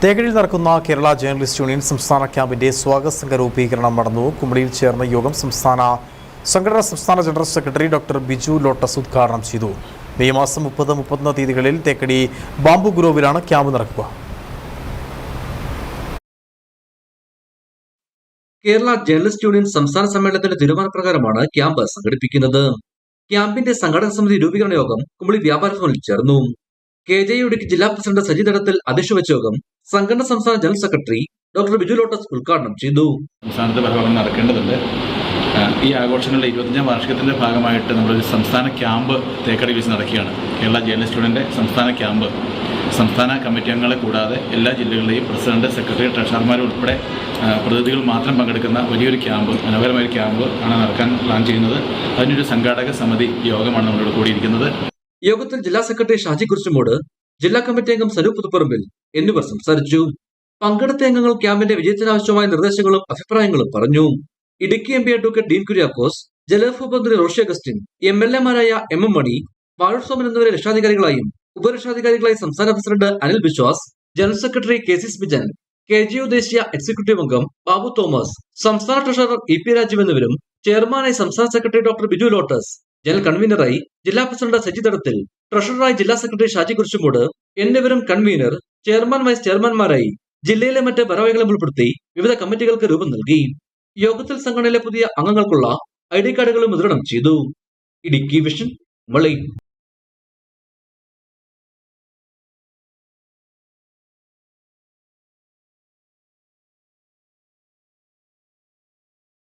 തേക്കടിയിൽ നടക്കുന്ന Kerala journalist union സംസ്ഥാന ക്യാമ്പിന്റെ സ്വാഗത സംഘ രൂപീകരണം നടന്നു. കുമളിയിൽ ചേർന്ന യോഗം സംസ്ഥാന സംഘടനാ സംസ്ഥാന general secretary doctor Biju Lotus ഉദ്ഘാടനം ചെയ്തു. മെയ് മാസം മുപ്പത് മുപ്പത്തൊന്ന് തീയതികളിൽ തേക്കടി ബാംബു ഗ്രോവിലാണ് ക്യാമ്പ് നടക്കുക. കേരള ജേർണലിസ്റ്റ് യൂണിയൻ സംസ്ഥാന സമ്മേളനത്തിന്റെ തീരുമാനപ്രകാരമാണ് ക്യാമ്പ് സംഘടിപ്പിക്കുന്നത്. ക്യാമ്പിന്റെ സംഘടന സമിതി രൂപീകരണ യോഗം കുമളി വ്യാപാര ഭവനിൽ ചേർന്നു. കെ ജെ ജില്ലാ പ്രസിഡന്റ് സജി തടത്തിൽ അധ്യക്ഷ വെച്ച യോഗം സംഘടന സംസ്ഥാന general secretary doctor Biju Lotus ഉദ്ഘാടനം ചെയ്തു. സംസ്ഥാനത്ത് ഭാഗങ്ങൾ നടക്കേണ്ടതുണ്ട്. ഈ ആഘോഷങ്ങളുടെ ഇരുപത്തഞ്ചാം വാർഷികത്തിന്റെ ഭാഗമായിട്ട് നമ്മളൊരു സംസ്ഥാന ക്യാമ്പ് തേക്കടി വെച്ച് നടക്കുകയാണ്. കേരള ജേർണലിസ്റ്റ് സ്റ്റുഡന്റ് സംസ്ഥാന ക്യാമ്പ്. സംസ്ഥാന കമ്മിറ്റി അംഗങ്ങളെ കൂടാതെ എല്ലാ ജില്ലകളിലെയും പ്രസിഡന്റ് സെക്രട്ടറി ട്രഷറർമാർ ഉൾപ്പെടെ പ്രതിനിധികൾ മാത്രം പങ്കെടുക്കുന്ന വലിയൊരു ക്യാമ്പ് മനോഹരമായ ക്യാമ്പ് ആണ് നടക്കാൻ പ്ലാൻ ചെയ്യുന്നത്. അതിനൊരു സംഘാടക സമിതി യോഗമാണ് നമ്മളോട് കൂടിയിരിക്കുന്നത്. യോഗത്തിൽ ജില്ലാ സെക്രട്ടറി ഷാജി കുരിശുമോട് ജില്ലാ കമ്മിറ്റി അംഗം സനു പുതുപ്പറമ്പിൽ എന്നിവർ സംസാരിച്ചു. പങ്കെടുത്ത അംഗങ്ങൾ ക്യാമ്പിന്റെ വിജയത്തിനാവശ്യമായ നിർദ്ദേശങ്ങളും അഭിപ്രായങ്ങളും പറഞ്ഞു. Idukki M P advocate Dean Kuriakose ജലവിഭവ മന്ത്രി റോഷി അഗസ്റ്റിൻ എം എൽ എമാരായ എം എം മണി വാഴൂർ സോമൻ എന്നിവരെ രക്ഷാധികാരികളായും ഉപരക്ഷാധികാരികളായി സംസ്ഥാന president Anil Biswas general secretary K C Smijan K G U ദേശീയ എക്സിക്യൂട്ടീവ് അംഗം ബാബു തോമസ് സംസ്ഥാന ട്രഷറർ ഇ പി രാജീവ് എന്നിവരും ചെയർമാനായി സംസ്ഥാന secretary doctor Biju Lotus general കൺവീനറായി ജില്ലാ പ്രസിഡന്റ് സജി തടത്തിൽ ട്രഷററായി ജില്ലാ സെക്രട്ടറി ഷാജി കുരിശുമൂട് എന്നിവരും കൺവീനർ ചെയർമാൻ വൈസ് ചെയർമാൻമാരായി ജില്ലയിലെ മറ്റ് ഭാരവാഹികളെ ഉൾപ്പെടുത്തി വിവിധ കമ്മിറ്റികൾക്ക് രൂപം നൽകി. യോഗത്തിൽ സംഘടനയിലെ പുതിയ അംഗങ്ങൾക്കുള്ള ഐ ഡി കാർഡുകളും വിതരണം ചെയ്തു. ഇടുക്കി വിഷൻ വളി